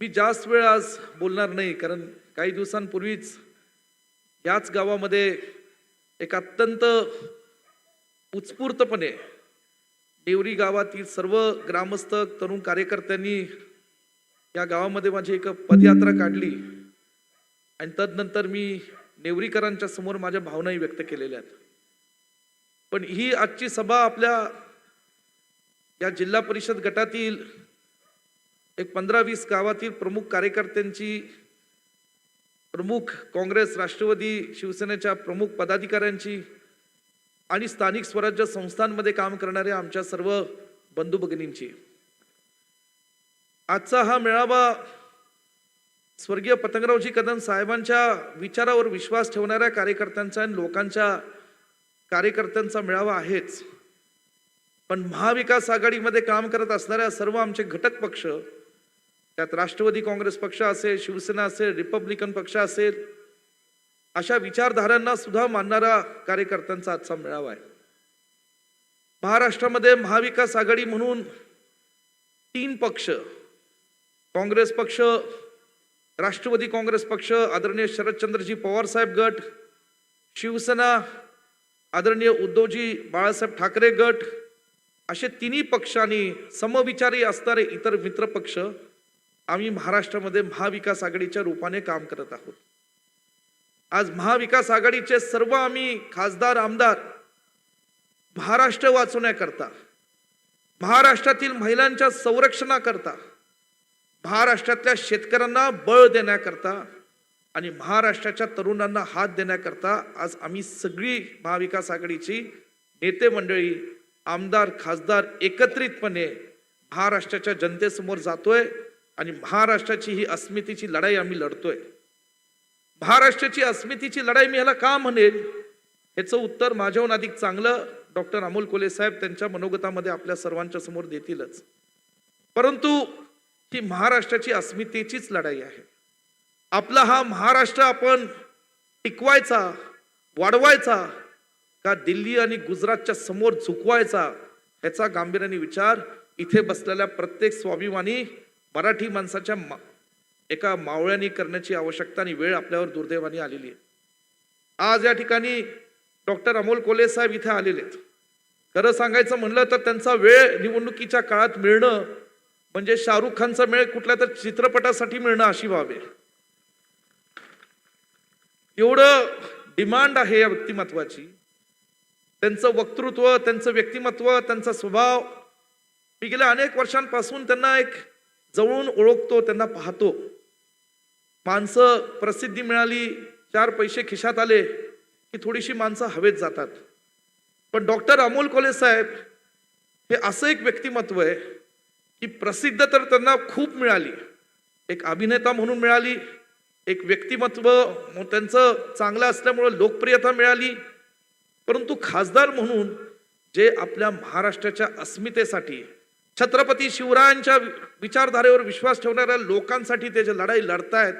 मी जास्त वेळ आज बोलणार नाही कारण काही दिवसांपूर्वीच याच गावामध्ये एक अत्यंत उत्स्फूर्तपणे देवरी गावातील सर्व ग्रामस्थ तरुण कार्यकर्त्यांनी या गावामध्ये माझी एक पदयात्रा काढली. आणि तदनंतर मी नेवरीकरांच्या समोर माझ्या भावनाही व्यक्त केलेल्या आहेत. पण ही आजची सभा आपल्या या जिल्हा परिषद गटातील एक पंधरा वीस गावातील प्रमुख कार्यकर्त्यांची प्रमुख काँग्रेस राष्ट्रवादी शिवसेनेच्या प्रमुख पदाधिकाऱ्यांची आणि स्थानिक स्वराज्य संस्थांमध्ये काम करणाऱ्या आमच्या सर्व बंधू भगिनींची. आजचा हा मेळावा स्वर्गीय पतंगरावजी कदम साहेबांच्या विचारावर विश्वास ठेवणाऱ्या कार्यकर्त्यांचा आणि लोकांच्या कार्यकर्त्यांचा मेळावा आहेच. पण महाविकास आघाडीमध्ये काम करत असणाऱ्या सर्व आमचे घटक पक्ष त्यात राष्ट्रवादी काँग्रेस पक्ष असेल शिवसेना असेल रिपब्लिकन पक्ष असेल अशा विचारधारांना सुद्धा मानणारा कार्यकर्त्यांचा आजचा मेळावा आहे. महाराष्ट्रामध्ये महाविकास आघाडी म्हणून तीन पक्ष काँग्रेस पक्ष राष्ट्रवादी काँग्रेस पक्ष आदरणीय शरदचंद्रजी पवारसाहेब गट शिवसेना आदरणीय उद्धवजी बाळासाहेब ठाकरे गट असे तिन्ही पक्षांनी समविचारी असणारे इतर मित्र पक्ष आम्ही महाराष्ट्रामध्ये महाविकास आघाडीच्या रूपाने काम करत आहोत. आज महाविकास आघाडीचे सर्व आम्ही खासदार आमदार महाराष्ट्र वाचवण्याकरता महाराष्ट्रातील महिलांच्या संरक्षणाकरता महाराष्ट्रातल्या शेतकऱ्यांना बळ देण्याकरता आणि महाराष्ट्राच्या तरुणांना हात देण्याकरता आज आम्ही सगळी महाविकास आघाडीची नेते मंडळी आमदार खासदार एकत्रितपणे महाराष्ट्राच्या जनतेसमोर जातोय. आणि महाराष्ट्राची ही अस्मितेची लढाई आम्ही लढतोय. महाराष्ट्राची अस्मितेची लढाई मी ह्याला का म्हणेल ह्याचं उत्तर माझ्याहून अधिक चांगलं डॉक्टर अमोल कोले साहेब त्यांच्या मनोगतामध्ये आपल्या सर्वांच्या समोर देतीलच. परंतु ही महाराष्ट्राची अस्मितेचीच लढाई आहे. आपला हा महाराष्ट्र आपण टिकवायचा वाढवायचा का दिल्ली आणि गुजरातच्या समोर झुकवायचा ह्याचा गांभीर्याने विचार इथे बसलेल्या प्रत्येक स्वाभिमानी मराठी माणसाच्या मा- एका मावळ्यानी करण्याची आवश्यकता आणि वेळ आपल्यावर दुर्दैवाने आलेली आहे. आज या ठिकाणी डॉक्टर अमोल कोले साहेब इथे आलेले आहेत. खरं सांगायचं म्हणलं तर त्यांचा वेळ निवडणुकीच्या काळात मिळणं म्हणजे शाहरुख खानचा मेळ कुठल्या तर चित्रपटासाठी मिळणं अशी बाब एवढं डिमांड आहे या व्यक्तिमत्वाची. त्यांचं वक्तृत्व त्यांचं व्यक्तिमत्व त्यांचा स्वभाव. मी गेल्या अनेक वर्षांपासून त्यांना एक जवळून ओळखतो त्यांना पाहतो. माणसं प्रसिद्धी मिळाली चार पैसे खिशात आले की थोडीशी माणसं हवेत जातात. पण डॉक्टर अमोल कोले साहेब हे असं एक व्यक्तिमत्व आहे की प्रसिद्ध तर त्यांना खूप मिळाली. एक अभिनेता म्हणून मिळाली एक व्यक्तिमत्व त्यांचं चांगलं असल्यामुळं लोकप्रियता मिळाली. परंतु खासदार म्हणून जे आपल्या महाराष्ट्राच्या अस्मितेसाठी छत्रपती शिवरायांच्या विचारधारेवर विश्वास ठेवणाऱ्या लोकांसाठी ते जे लढाई लढतायत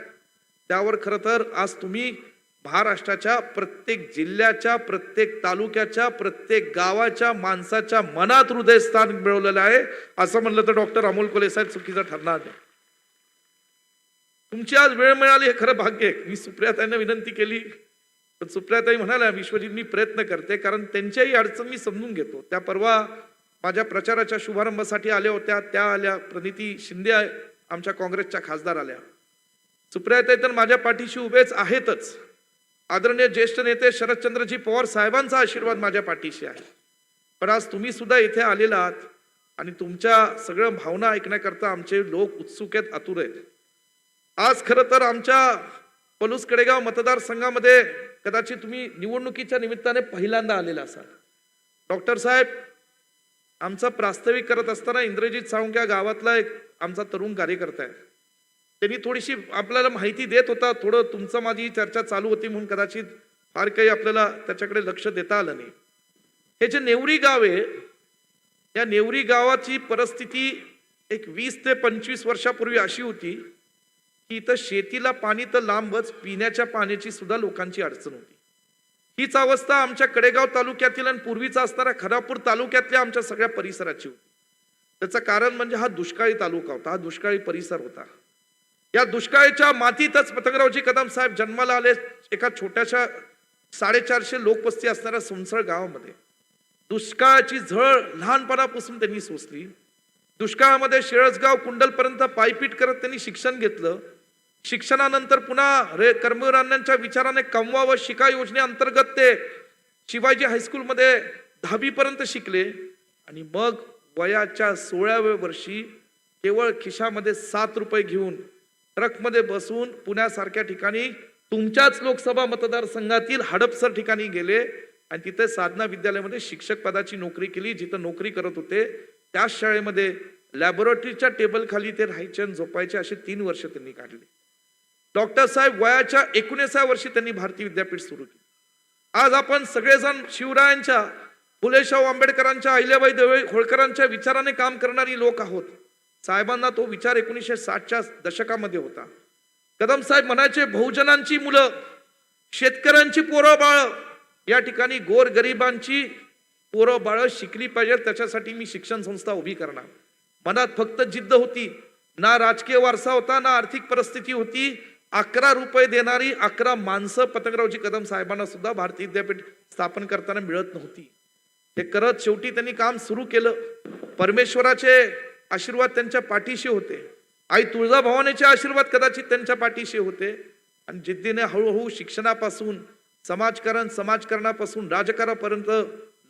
त्यावर खरं तर आज तुम्ही महाराष्ट्राच्या प्रत्येक जिल्ह्याच्या प्रत्येक तालुक्याच्या प्रत्येक गावाच्या माणसाच्या मनात हृदयस्थान मिळवलेलं आहे. असं म्हणलं तर डॉक्टर अमोल कोले साहेब चुकीचं ठरणार नाही. तुमची आज वेळ मिळाली हे खरं भाग्य आहे. मी सुप्रियाताईंना विनंती केली. पण सुप्रियाताई म्हणाल्या विश्वजीत मी प्रयत्न करते कारण त्यांच्याही अडचण मी समजून घेतो. त्या परवा माझ्या प्रचाराच्या शुभारंभासाठी आल्या होत्या. त्या आल्या. प्रणिती शिंदे आमच्या काँग्रेसच्या खासदार आल्या. सुप्रियाताई तर माझ्या पाठीशी उभेच आहेतच. आदरणीय ज्येष्ठ नेते शरदचंद्रजी पवार साहेबांचा आशीर्वाद माझ्या पाठीशी आहे. पण आज तुम्ही सुद्धा इथे आलेला आहात आणि तुमच्या सगळ्या भावना ऐकण्याकरता आमचे लोक उत्सुक आहेत आतुर आहेत. आज खरं तर आमच्या पलूस कडेगाव मतदारसंघामध्ये कदाचित तुम्ही निवडणुकीच्या निमित्ताने पहिल्यांदा आलेला असाल. डॉक्टर साहेब आमचा प्रास्ताविक करत असताना इंद्रजित साळुंक या गावातला एक आमचा तरुण कार्यकर्ता आहे. त्यांनी थोडीशी आपल्याला माहिती देत होता थोडं तुमचं माझी चर्चा चालू होती म्हणून कदाचित फार काही आपल्याला त्याच्याकडे लक्ष देता आलं नाही. हे जे नेवरी गाव आहे या नेवरी गावाची परिस्थिती एक वीस ते पंचवीस वर्षापूर्वी अशी होती की इथं शेतीला पाणी तर लांबच पिण्याच्या पाण्याची सुद्धा लोकांची अडचण होती. हीच अवस्था आमच्या कडेगाव तालुक्यातील आणि पूर्वीचा असणारा खरापूर तालुक्यातल्या आमच्या सगळ्या परिसराची होती. त्याचं कारण म्हणजे हा दुष्काळी तालुका होता हा दुष्काळी परिसर होता. या दुष्काळाच्या मातीतच पतंगरावजी कदम साहेब जन्माला आले एका छोट्याशा साडेचारशे लोकवस्ती असणाऱ्या सुनसळ गावामध्ये. दुष्काळाची झळ लहानपणापासून त्यांनी सोसली. दुष्काळामध्ये शेळसगाव कुंडलपर्यंत पायपीट करत त्यांनी शिक्षण घेतलं. शिक्षणानंतर पुन्हा रे कर्मवीरांच्या विचाराने कमवा व शिका योजनेअंतर्गत ते शिवाजी हायस्कूलमध्ये दहावीपर्यंत शिकले. आणि मग वयाच्या सोळाव्या वर्षी केवळ खिशामध्ये सात रुपये घेऊन ट्रकमध्ये बसून पुण्यासारख्या ठिकाणी तुमच्याच लोकसभा मतदारसंघातील हडपसर ठिकाणी गेले. आणि तिथे साधना विद्यालयामध्ये शिक्षक पदाची नोकरी केली. जिथं नोकरी करत होते त्याच शाळेमध्ये लॅबोरेटरीच्या टेबल खाली ते राहायचे आणि झोपायचे असे तीन वर्ष त्यांनी काढले. डॉक्टर साहेब वयाच्या एकोणीसाव्या वर्षी त्यांनी भारतीय विद्यापीठ सुरू केलं. आज आपण सगळेजण शिवरायांच्या फुलेशाहू आंबेडकरांच्या अहिल्याबाई देवे होळकरांच्या विचाराने काम करणारी लोक आहोत. साहेबांना तो विचार एकोणीसशे साठच्या दशकामध्ये होता. कदम साहेब म्हणायचे बहुजनांची मुलं शेतकऱ्यांची पोरं बाळ. या ठिकाणी गोर गरिबांची पोरं बाळ शिकली पाहिजे त्याच्यासाठी मी शिक्षण संस्था उभी करणार. मनात फक्त जिद्द होती. ना राजकीय वारसा होता ना आर्थिक परिस्थिती होती. अकरा रुपये देणारी अकरा माणसं पतंगरावजी कदम साहेबांना सुद्धा भारतीय विद्यापीठ स्थापन करताना मिळत नव्हती. हे करत शेवटी त्यांनी काम सुरू केलं. परमेश्वराचे आशीर्वाद त्यांच्या पाठीशी होते. आई तुळजाभवानीचे आशीर्वाद कदाचित त्यांच्या पाठीशी होते. आणि जिद्दीने हळूहळू शिक्षणापासून समाजकारण समाजकारणापासून राजकारणापर्यंत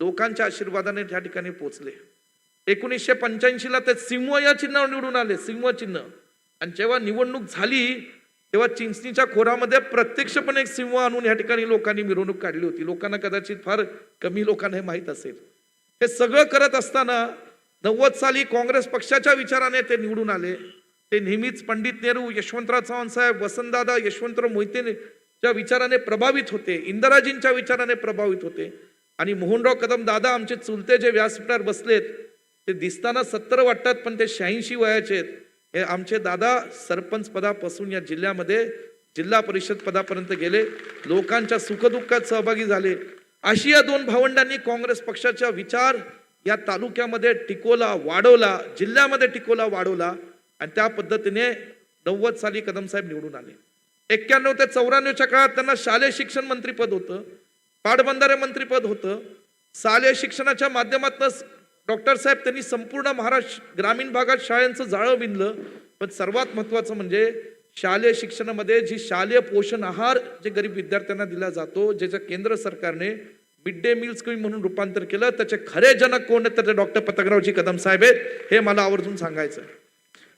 लोकांच्या आशीर्वादाने त्या ठिकाणी पोहोचले एकोणीसशे पंच्याऐंशीला ते सिंह या चिन्हावर निवडून आले सिंह चिन्ह. आणि जेव्हा निवडणूक झाली तेव्हा चिंचणीच्या खोरामध्ये प्रत्यक्षपणे एक सिंह आणून या ठिकाणी लोकांनी मिरवणूक काढली होती. लोकांना कदाचित फार कमी लोकांना हे माहीत असेल. हे सगळं करत असताना नव्वद साली काँग्रेस पक्षाच्या विचाराने ते निवडून आले. ते नेहमीच पंडित नेहरू यशवंतराव चव्हाण साहेब वसंतदादा यशवंतराव मोहितेच्या विचाराने प्रभावित होते. इंदिराजींच्या विचाराने प्रभावित होते. आणि मोहनराव कदम दादा आमचे चुलते जे व्यासपीठावर बसलेत ते दिसताना सत्तर वाटतात पण ते शहाऐंशी वयाचे आहेत. हे आमचे दादा सरपंच पदापासून या जिल्ह्यामध्ये जिल्हा परिषद पदापर्यंत गेले. लोकांच्या सुखदुःखात सहभागी झाले. अशी या दोन भावंडांनी काँग्रेस पक्षाचा विचार या तालुक्यामध्ये टिकोला वाढवला जिल्ह्यामध्ये टिकोला वाढवला आणि त्या पद्धतीने नव्वद साली कदम साहेब निवडून आले. एक्क्याण्णव ते चौऱ्याण्णवच्या काळात त्यांना शालेय शिक्षण मंत्रीपद होतं पाटबंधारे मंत्रीपद होतं. शालेय शिक्षणाच्या माध्यमातून डॉक्टर साहेब त्यांनी संपूर्ण महाराष्ट्र ग्रामीण भागात शाळांचं जाळं विणलं. पण सर्वात महत्वाचं म्हणजे शालेय शिक्षणामध्ये जी शालेय पोषण आहार जे गरीब विद्यार्थ्यांना दिला जातो ज्याचं केंद्र सरकारने मिड डे मील स्कीम म्हणून रूपांतर केलं त्याचे खरे जनक कोण आहेत? तर ते डॉक्टर पतंगरावजी कदम साहेब आहेत. हे मला आवर्जून सांगायचं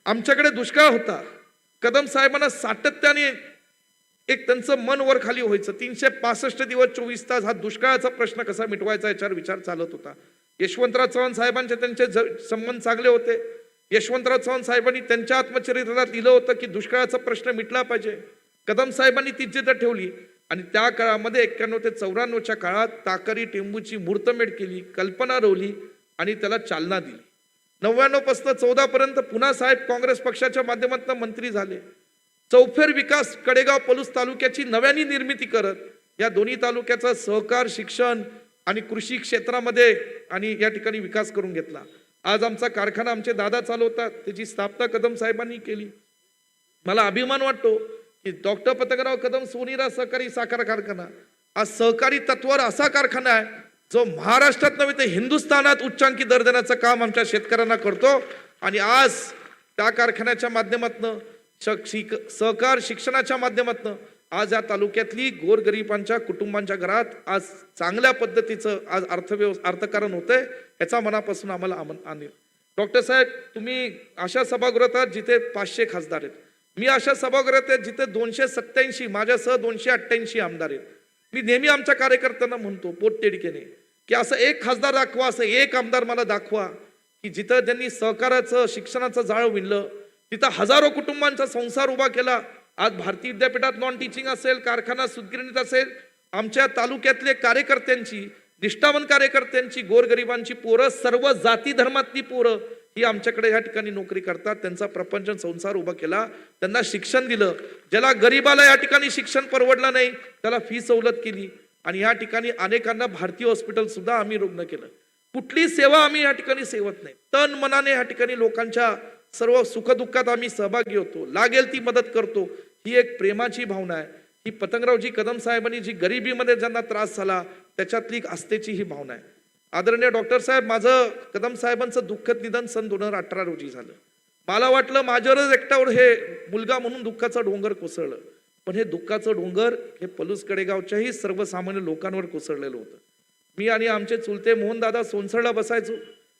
आमच्याकडे दुष्काळ होता. कदम साहेबांना सातत्याने एक त्यांचं मन वर खाली व्हायचं. तीनशे पासष्ट दिवस चोवीस तास हा दुष्काळाचा प्रश्न कसा मिटवायचा याच्यावर विचार चालत होता. यशवंतराव चव्हाण साहेबांचे त्यांचे संबंध चांगले होते. यशवंतराव चव्हाण साहेबांनी त्यांच्या आत्मचरित्रात लिहिलं होतं की दुष्काळाचा प्रश्न मिटला पाहिजे. कदम साहेबांनी ती जिद्द ठेवली आणि त्या काळामध्ये एक्क्याण्णव ते चौऱ्याण्णवच्या काळात ताकरी टेंबूची मूर्तमेढ केली कल्पना रोवली आणि त्याला चालना दिली. नव्याण्णव चौदापर्यंत चौदा पर्यंत पुन्हा साहेब काँग्रेस पक्षाच्या माध्यमातून मंत्री झाले. चौफेर विकास कडेगाव पलूस तालुक्याची नव्याने निर्मिती करत या दोन्ही तालुक्याचा सहकार शिक्षण आणि कृषी क्षेत्रामध्ये आणि या ठिकाणी विकास करून घेतला. आज आमचा कारखाना आमचे दादा चालवतात त्याची स्थापना कदम साहेबांनी केली. मला अभिमान वाटतो की डॉक्टर पतंगराव कदम सोनीरा सहकारी साखर कारखाना आज सहकारी तत्वावर असा कारखाना आहे जो महाराष्ट्रात नव्हे तर हिंदुस्थानात उच्चांकी दर देण्याचं काम आमच्या शेतकऱ्यांना करतो. आणि आज त्या कारखान्याच्या माध्यमातनं शिक सहकार शिक्षणाच्या माध्यमातनं आज या तालुक्यातली गोरगरिबांच्या कुटुंबांच्या घरात आज चांगल्या पद्धतीचं आज अर्थव्यवस्था अर्थकारण होतंय याचा मनापासून आम्हाला आमन आणेल डॉक्टर साहेब तुम्ही अशा सभागृहात आहात जिथे पाचशे खासदार आहेत. मी अशा सभागृहात आहेत जिथे दोनशे सत्त्याऐंशी माझ्यासह दोनशे अठ्ठ्याऐंशी आमदार आहेत. मी नेहमी आमच्या कार्यकर्त्यांना म्हणतो पोटतिडकीने की असं एक खासदार दाखवा असं एक आमदार मला दाखवा की जिथं त्यांनी सहकाराचं शिक्षणाचं जाळं विणलं तिथं हजारो कुटुंबांचा संसार उभा केला आज भारतीय विद्यापीठात नॉन टीचिंग असेल कारखाना सुदगिरणीत असेल आमच्या तालुक्यातले कार्यकर्त्यांची निष्ठावंत कार्यकर्त्यांची गोरगरिबांची पोरं सर्व जाती धर्मातली पोरं ही आमच्याकडे या ठिकाणी नोकरी करतात. त्यांचा प्रपंच संसार उभा केला. त्यांना शिक्षण दिलं. ज्याला गरिबाला या ठिकाणी शिक्षण परवडलं नाही त्याला फी सवलत केली. आणि या ठिकाणी अनेकांना भारतीय हॉस्पिटल सुद्धा आम्ही रुग्ण केलं. कुठली सेवा आम्ही या ठिकाणी सेवत नाही. तन मनाने या ठिकाणी लोकांच्या सर्व सुखदुःखात आम्ही सहभागी होतो. लागेल ती मदत करतो. ही एक प्रेमाची भावना आहे. ही पतंगरावजी कदम साहेबांनी जी गरिबीमध्ये ज्यांना त्रास झाला त्याच्यातली एक आस्थेची ही भावना आहे. आदरणीय डॉक्टर साहेब माझं कदम साहेबांचं दुःखद निधन सन दोन हजार अठरा रोजी झालं. मला वाटलं माझ्यावरच एकट्यावर हे मुलगा म्हणून दुःखाचं डोंगर कोसळलं. पण हे दुःखाचं डोंगर हे पलूस कडेगावच्याही सर्वसामान्य लोकांवर कोसळलेलं होतं. मी आणि आमचे चुलते मोहनदादा सोनसळला बसायचो.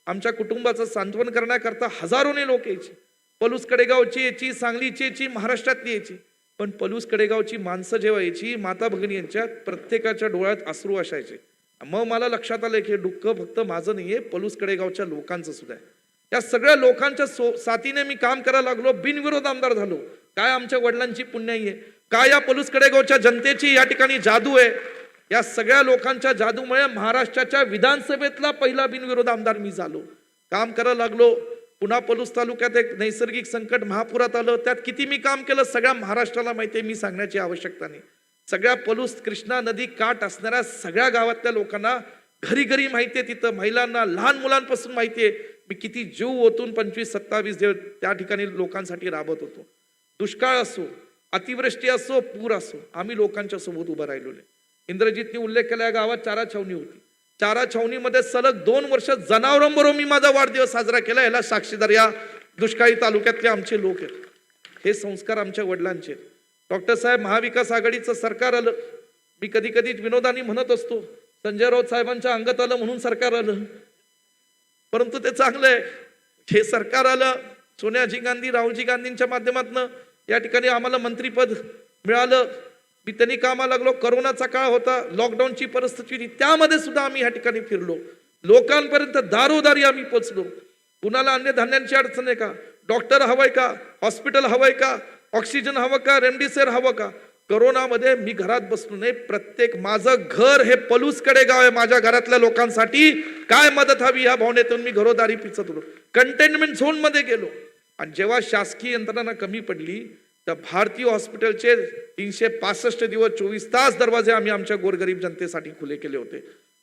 आमच्या कुटुंबाचं सांत्वन करण्याकरता हजारोने लोक यायची. पलूस कडेगावची यायची सांगलीची यायची महाराष्ट्रातली यायची. पण पलूस कडेगावची माणसं जेव्हा यायची माता भगिनी यांच्या प्रत्येकाच्या डोळ्यात अश्रू असायचे. मग मला लक्षात आलं की डुक्क फक्त माझं नाहीये पलूस कडेगावच्या लोकांचं सुद्धा आहे. या सगळ्या लोकांच्या सो साथीने मी काम करायला लागलो बिनविरोध आमदार झालो. काय आमच्या वडिलांची पुण्याई आहे काय या पलूस कडेगावच्या जनतेची या ठिकाणी जादू आहे? या सगळ्या लोकांच्या जादूमुळे महाराष्ट्राच्या विधानसभेतला पहिला बिनविरोध आमदार मी झालो. काम करायला लागलो. पुन्हा पलूस तालुक्यात एक नैसर्गिक संकट महापुरात आलं. त्यात किती मी काम केलं सगळ्या महाराष्ट्राला माहिती आहे मी सांगण्याची आवश्यकता नाही. सगळ्या पलूस कृष्णा नदी काठ असणाऱ्या सगळ्या गावातल्या लोकांना घरी घरी माहिती आहे तिथं महिलांना लहान मुलांपासून माहिती आहे. मी किती जीव ओतून पंचवीस सत्तावीस दिवस त्या ठिकाणी लोकांसाठी राबत होतो. दुष्काळ असो अतिवृष्टी असो पूर असो आम्ही लोकांच्या सोबत उभं राहिलेलो आहे. इंद्रजितने उल्लेख केला या गावात चारा छावणी होती. चारा छावणीमध्ये सलग दोन वर्ष जनावरांबरोबर मी माझा वाढदिवस साजरा केला याला साक्षीदार या दुष्काळी तालुक्यातले आमचे लोक आहेत. हे संस्कार आमच्या वडिलांचे डॉक्टर साहेब महाविकास आघाडीचं सरकार आलं. मी कधी कधी विनोदानी म्हणत असतो संजय राऊत साहेबांच्या अंगात आलं म्हणून सरकार आलं. परंतु ते चांगलं आहे. हे सरकार आलं सोनियाजी गांधी राहुलजी गांधींच्या माध्यमातून या ठिकाणी आम्हाला मंत्रीपद मिळालं. मी त्यांनी कामाला लागलो करोनाचा काळ होता लॉकडाऊनची परिस्थिती होती. त्यामध्ये सुद्धा आम्ही ह्या ठिकाणी फिरलो. लोकांपर्यंत दारोदारी आम्ही पोचलो. कुणाला अन्नधान्यांची अडचण आहे का? डॉक्टर हवंय का? हॉस्पिटल हवंय का? ऑक्सिजन हवं का? रेमडिसिव्हिर हवं का? करोनामध्ये मी घरात बसलो नाही. प्रत्येक माझं घर हे पलूसकडे गाव आहे माझ्या घरातल्या लोकांसाठी. काय मदत हवी या भावनेतून मी घरोदारी पिचत होतो. कंटेनमेंट झोनमध्ये गेलो. आणि जेव्हा शासकीय यंत्रणा कमी पडली तर भारतीय हॉस्पिटलचे तीनशे पासष्ट दिवस चोवीस तास दरवाजे आम्ही आमच्या गोरगरीब जनतेसाठी खुले केले होते.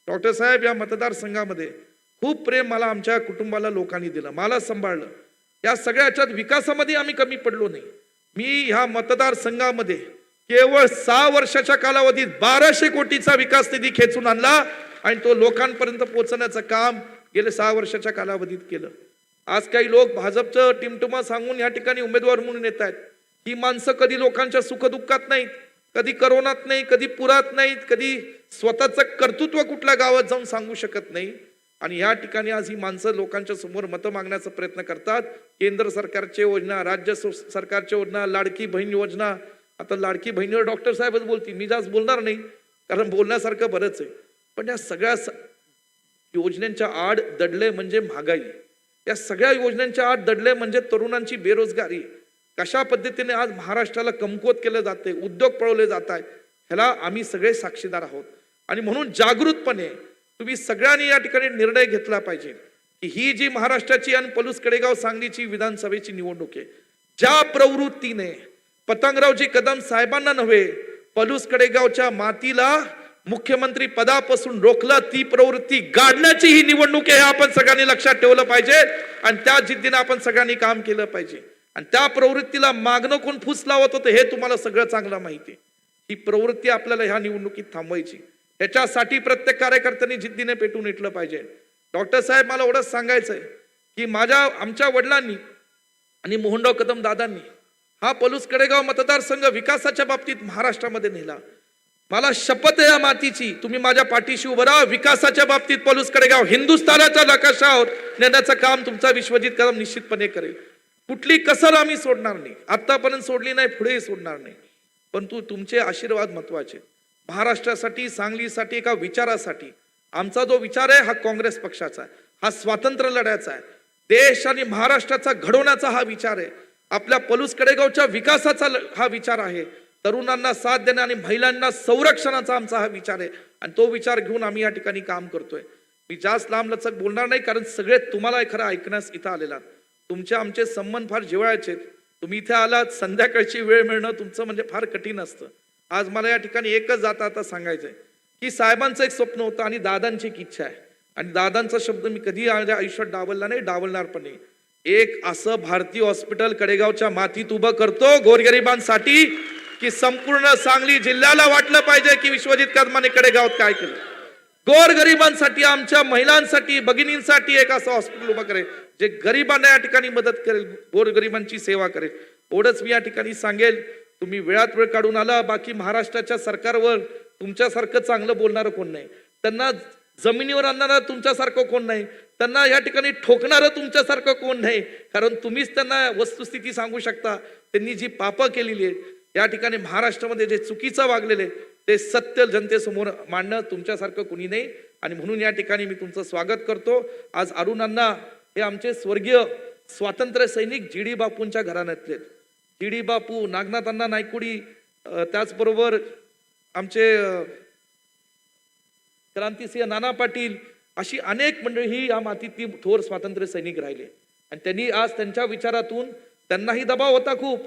डॉक्टर साहेब या मतदारसंघामध्ये खूप प्रेम मला आमच्या कुटुंबाला लोकांनी दिलं मला सांभाळलं. या सगळ्याच्यात विकासामध्ये आम्ही कमी पडलो नाही. मी ह्या मतदारसंघामध्ये केवळ सहा वर्षाच्या कालावधीत बाराशे कोटीचा विकास निधी खेचून आणला आणि तो लोकांपर्यंत पोहोचण्याचं काम गेले सहा वर्षाच्या कालावधीत केलं. आज काही लोक भाजपचं टिमटुमा सांगून या ठिकाणी उमेदवार म्हणून येत आहेत. ही माणसं कधी लोकांच्या सुखदुःखात नाहीत कधी करोनात नाही कधी पुरात नाहीत कधी स्वतःचं कर्तृत्व कुठल्या गावात जाऊन सांगू शकत नाही. आणि या ठिकाणी आज ही माणसं लोकांच्या समोर मतं मागण्याचा प्रयत्न करतात. केंद्र सरकारच्या योजना राज्य सरकारच्या योजना लाडकी बहीण योजना. आता लाडकी बहिणीवर डॉक्टर साहेबच बोलतील मी जास्त बोलणार नाही कारण बोलण्यासारखं बरंच आहे. पण या सगळ्या योजनांच्या आड दडले म्हणजे महागाई. या सगळ्या योजनांच्या आड दडले म्हणजे तरुणांची बेरोजगारी. कशा पद्धतीने आज महाराष्ट्राला कमकुवत केलं जाते उद्योग पळवले जात आहेत ह्याला आम्ही सगळे साक्षीदार आहोत. आणि म्हणून जागृतपणे तुम्ही सगळ्यांनी या ठिकाणी निर्णय घेतला पाहिजे की ही जी महाराष्ट्राची आणि पलूस कडेगाव सांगलीची विधानसभेची निवडणूक आहे ज्या प्रवृत्तीने पतंगरावजी कदम साहेबांना नव्हे पलूस कडेगावच्या मातीला मुख्यमंत्री पदापासून रोखलं ती प्रवृत्ती गाडण्याची ही निवडणूक आहे हे आपण सगळ्यांनी लक्षात ठेवलं पाहिजे आणि त्या जिद्दीने आपण सगळ्यांनी काम केलं पाहिजे. आणि त्या प्रवृत्तीला मागणं कोण फुस लावत होतं हे तुम्हाला सगळं चांगलं माहिती आहे. ही प्रवृत्ती आपल्याला ह्या निवडणुकीत थांबवायची याच्यासाठी प्रत्येक कार्यकर्त्यांनी जिद्दीने पेटून इटलं पाहिजे. डॉक्टर साहेब मला एवढंच सांगायचं आहे की माझ्या आमच्या वडिलांनी आणि मोहनराव कदम दादांनी हा पलूस कडेगाव मतदारसंघ विकासाच्या बाबतीत महाराष्ट्रामध्ये नेला. मला शपथ आहे या मातीची. तुम्ही माझ्या पाठीशी उभं राहा. विकासाच्या बाबतीत पलूस कडेगाव हिंदुस्थानाच्या नकाशावर नेण्याचं काम तुमचा विश्वजित कदम निश्चितपणे करेल. कुठली कसर आम्ही सोडणार नाही. आतापर्यंत सोडली नाही पुढेही सोडणार नाही. परंतु तुमचे आशीर्वाद महत्त्वाचे महाराष्ट्रासाठी सांगलीसाठी एका विचारासाठी. आमचा जो विचार आहे हा काँग्रेस पक्षाचा आहे. हा स्वातंत्र्य लढ्याचा आहे. देश आणि महाराष्ट्राचा घडवण्याचा हा विचार आहे. आपल्या पलूस कडेगावच्या विकासाचा हा विचार आहे. तरुणांना साथ देणे आणि महिलांना संरक्षणाचा आमचा हा विचार आहे. आणि तो विचार घेऊन आम्ही या ठिकाणी काम करतोय. मी जास्त लांब लचक बोलणार नाही कारण सगळे तुम्हाला खरं ऐकण्यास इथं आलेला तुमचे आमचे संबंध फार जिवाळायचे तुम्ही इथे आलात संध्याकाळची वेळ मिळणं तुमचं म्हणजे फार कठीण असतं. आज मला या ठिकाणी एकच जाता आता सांगायचंय की साहेबांचं एक स्वप्न होतं आणि दादांची एक इच्छा आहे. आणि दादांचा शब्द मी कधी माझ्या आयुष्यात डावलला नाही डावलणार पण नाही. एक असं भारतीय हॉस्पिटल कडेगावच्या मातीत उभं करतो गोरगरिबांसाठी की संपूर्ण सांगली जिल्ह्याला वाटलं पाहिजे की विश्वजित कदमाने कडेगावात काय केलं. गोरगरिबांसाठी आमच्या महिलांसाठी भगिनींसाठी एक असं हॉस्पिटल उभं करेल जे गरिबांना या ठिकाणी मदत करेल गोरगरिबांची सेवा करेल. एवढंच मी या ठिकाणी सांगेल तुम्ही वेळात वेळ काढून आला बाकी महाराष्ट्राच्या सरकारवर तुमच्यासारखं चांगलं बोलणारं कोण नाही. त्यांना जमिनीवर आणणारं तुमच्यासारखं कोण नाही. त्यांना या ठिकाणी ठोकणारं तुमच्यासारखं कोण नाही. कारण तुम्हीच त्यांना वस्तुस्थिती सांगू शकता. त्यांनी जी पापं केलेली आहेत या ठिकाणी महाराष्ट्रामध्ये जे चुकीचं वागलेले ते सत्य जनतेसमोर मांडणं तुमच्यासारखं कुणी नाही. आणि म्हणून या ठिकाणी मी तुमचं स्वागत करतो. आज अरुणांना हे आमचे स्वर्गीय स्वातंत्र्य सैनिक जी डी बापूंच्या घराण्यातले जी डी बापू नागनाथांना नायकुडी त्याचबरोबर आमचे क्रांतिसिंह नाना पाटील अशी अनेक मंडळी ही या मातीतली थोर स्वातंत्र्य सैनिक राहिले. आणि त्यांनी आज त्यांच्या विचारातून त्यांनाही दबाव होता खूप.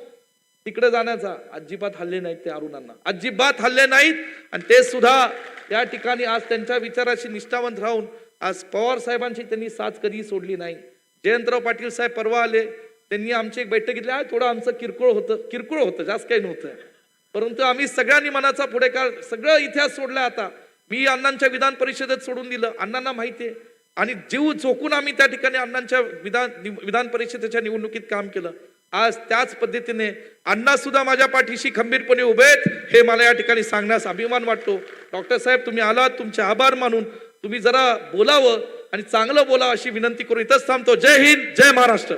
तिकडे जाण्याचा अजिबात हल्ले नाहीत ते अरुणांना. अजिबात हल्ले नाहीत. आणि ते सुद्धा त्या ठिकाणी आज त्यांच्या विचाराशी निष्ठावंत राहून आज पवार साहेबांची त्यांनी साथ कधी सोडली नाही. जयंतराव पाटील साहेब परवा आले. त्यांनी आमची एक बैठक घेतली. आहे थोडं आमचं किरकोळ होतं. किरकोळ होतं. जास्त काही नव्हतं. परंतु आम्ही सगळ्यांनी मनाचा पुढे काळ सगळं इतिहास सोडला आता. मी अण्णांच्या विधान परिषदेत सोडून दिलं. अण्णांना माहिती आहे. आणि जीव झोकून आम्ही त्या ठिकाणी अण्णांच्या विधान विधान परिषदेच्या निवडणुकीत काम केलं. आज त्याच पद्धतीने अण्णा सुद्धा माझ्या पाठीशी खंबीरपणे उभे आहेत हे मला या ठिकाणी सांगण्यास अभिमान वाटतो. डॉक्टर साहेब तुम्ही आलात तुमचे आभार मानून तुम्ही जरा बोलावं आणि चांगलं बोला अशी विनंती करून इथंच थांबतो. जय हिंद जय महाराष्ट्र.